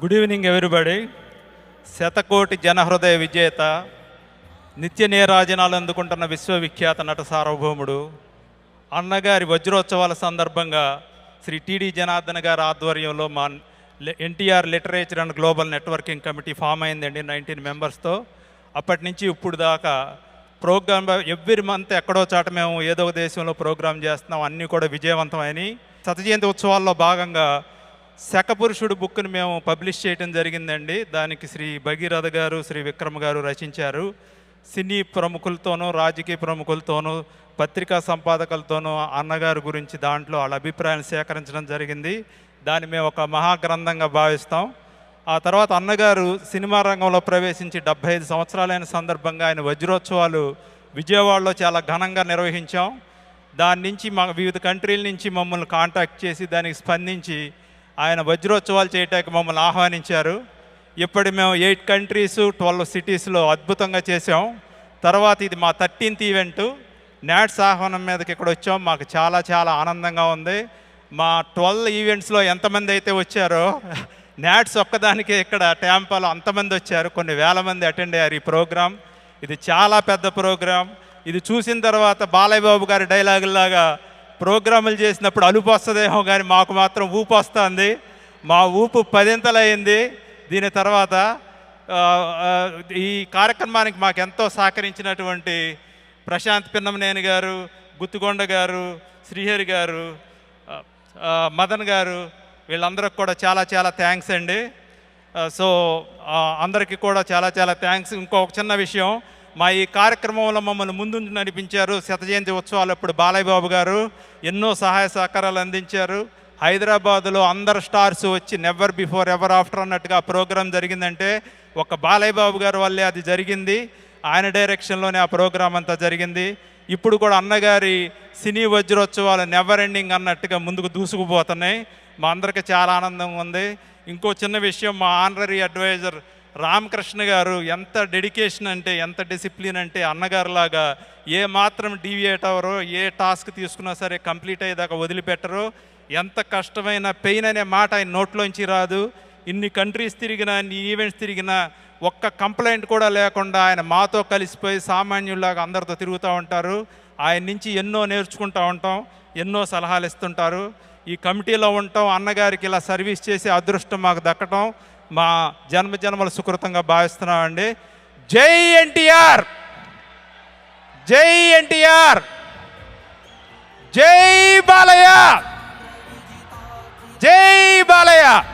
Good evening everybody శతకోటి జనహృదయ విజేత నిత్య నీరాజనాలు అందుకుంటున్న విశ్వవిఖ్యాత నట సార్వభౌముడు అన్నగారి వజ్రోత్సవాల సందర్భంగా శ్రీ టీడీ జనార్దన్ గారి ఆధ్వర్యంలో మా NTR literature and global networking committee form అయిందండి నైన్టీన్ మెంబర్స్తో. అప్పటి నుంచి ఇప్పుడు దాకా ప్రోగ్రామ్ ఎవ్రీ మంత్ ఎక్కడో చాట మేము ఏదో దేశంలో ప్రోగ్రామ్ చేస్తున్నాం అన్నీ కూడా విజయవంతమైనవి శత జయంతి ఉత్సవాల్లో భాగంగా శకపురుషుడు బుక్ని మేము పబ్లిష్ చేయడం జరిగిందండి. దానికి శ్రీ భగీరథ గారు శ్రీ విక్రమ్ గారు రచించారు. సినీ ప్రముఖులతోనూ రాజకీయ ప్రముఖులతోనూ పత్రికా సంపాదకులతోనూ అన్నగారి గురించి దాంట్లో వాళ్ళ అభిప్రాయాన్ని సేకరించడం జరిగింది. దాన్ని మేము ఒక మహాగ్రంథంగా భావిస్తాం. ఆ తర్వాత అన్నగారు సినిమా రంగంలో ప్రవేశించి డెబ్బై ఐదు సంవత్సరాలైన సందర్భంగా ఆయన వజ్రోత్సవాలు విజయవాడలో చాలా ఘనంగా నిర్వహించాం. దాని నుంచి మా వివిధ కంట్రీల నుంచి మమ్మల్ని కాంటాక్ట్ చేసి దానికి స్పందించి ఆయన వజ్రోత్సవాలు చేయటానికి మమ్మల్ని ఆహ్వానించారు. ఇప్పటి మేము ఎయిట్ కంట్రీస్ ట్వెల్వ్ సిటీస్లో అద్భుతంగా చేసాం తర్వాత ఇది మా థర్టీన్త్ ఈవెంట్. నాట్స్ ఆహ్వానం మీదకి ఇక్కడ వచ్చాం. మాకు చాలా చాలా ఆనందంగా ఉంది. మా ట్వెల్వ్ ఈవెంట్స్లో ఎంతమంది అయితే వచ్చారో నాట్స్ ఒక్కదానికే ఇక్కడ ట్యాంపాలో అంతమంది వచ్చారు. కొన్ని వేల మంది అటెండ్ అయ్యారు ఈ ప్రోగ్రాం. ఇది చాలా పెద్ద ప్రోగ్రాం. ఇది చూసిన తర్వాత బాలయ్య బాబు గారి డైలాగులాగా ప్రోగ్రాములు చేసినప్పుడు అలుపు వస్తుందేమో కానీ మాకు మాత్రం ఊపు వస్తుంది మా ఊపు పదింతలైంది. దీని తర్వాత ఈ కార్యక్రమానికి మాకు ఎంతో సహకరించినటువంటి ప్రశాంత్ పిన్నమనేని గారు గుత్తుకొండ గారు శ్రీహరి గారు మదన్ గారు వీళ్ళందరికి కూడా చాలా చాలా థ్యాంక్స్ అండి. సో అందరికీ కూడా చాలా చాలా థ్యాంక్స్. ఇంకొక చిన్న విషయం మా ఈ కార్యక్రమంలో మమ్మల్ని ముందుంచి నడిపించారు శత జయంతి ఉత్సవాలు అప్పుడు బాలయ్య బాబు గారు. ఎన్నో సహాయ సహకారాలు అందించారు. హైదరాబాద్లో అందరు స్టార్స్ వచ్చి నెవర్ బిఫోర్ ఎవర్ ఆఫ్టర్ అన్నట్టుగా ప్రోగ్రాం జరిగిందంటే ఒక బాలయ్య బాబు గారి వల్లే అది జరిగింది. ఆయన డైరెక్షన్లోనే ఆ ప్రోగ్రాం అంతా జరిగింది. ఇప్పుడు కూడా అన్నగారి సినీ వజ్రోత్సవాలు నెవర్ ఎండింగ్ అన్నట్టుగా ముందుకు దూసుకుపోతున్నాయి. మా అందరికీ చాలా ఆనందంగా ఉంది. ఇంకో చిన్న విషయం మా ఆనరీ అడ్వైజర్ రామకృష్ణ గారు ఎంత డెడికేషన్ అంటే ఎంత డిసిప్లిన్ అంటే అన్నగారులాగా ఏ మాత్రం డీవియేట్ అవ్వరో ఏ టాస్క్ తీసుకున్నా సరే కంప్లీట్ అయ్యేదాకా వదిలిపెట్టరు. ఎంత కష్టమైన పెయిన్ అనే మాట ఆయన నోట్లోంచి రాదు. ఇన్ని కంట్రీస్ తిరిగినా ఇన్ని ఈవెంట్స్ తిరిగినా ఒక్క కంప్లైంట్ కూడా లేకుండా ఆయన మాతో కలిసిపోయి సామాన్యుల్లాగా అందరితో తిరుగుతూ ఉంటారు. ఆయన నుంచి ఎన్నో నేర్చుకుంటూ ఉంటాం ఎన్నో సలహాలు ఇస్తుంటారు. ఈ కమిటీలో ఉంటాం అన్నగారికి ఇలా సర్వీస్ చేసే అదృష్టం మాకు దక్కటం. మా జన్మజన్మల సుకృతంగా భావిస్తున్నామండి. జై ఎన్టీఆర్! జై ఎన్టీఆర్! జై బాలయ్య! జై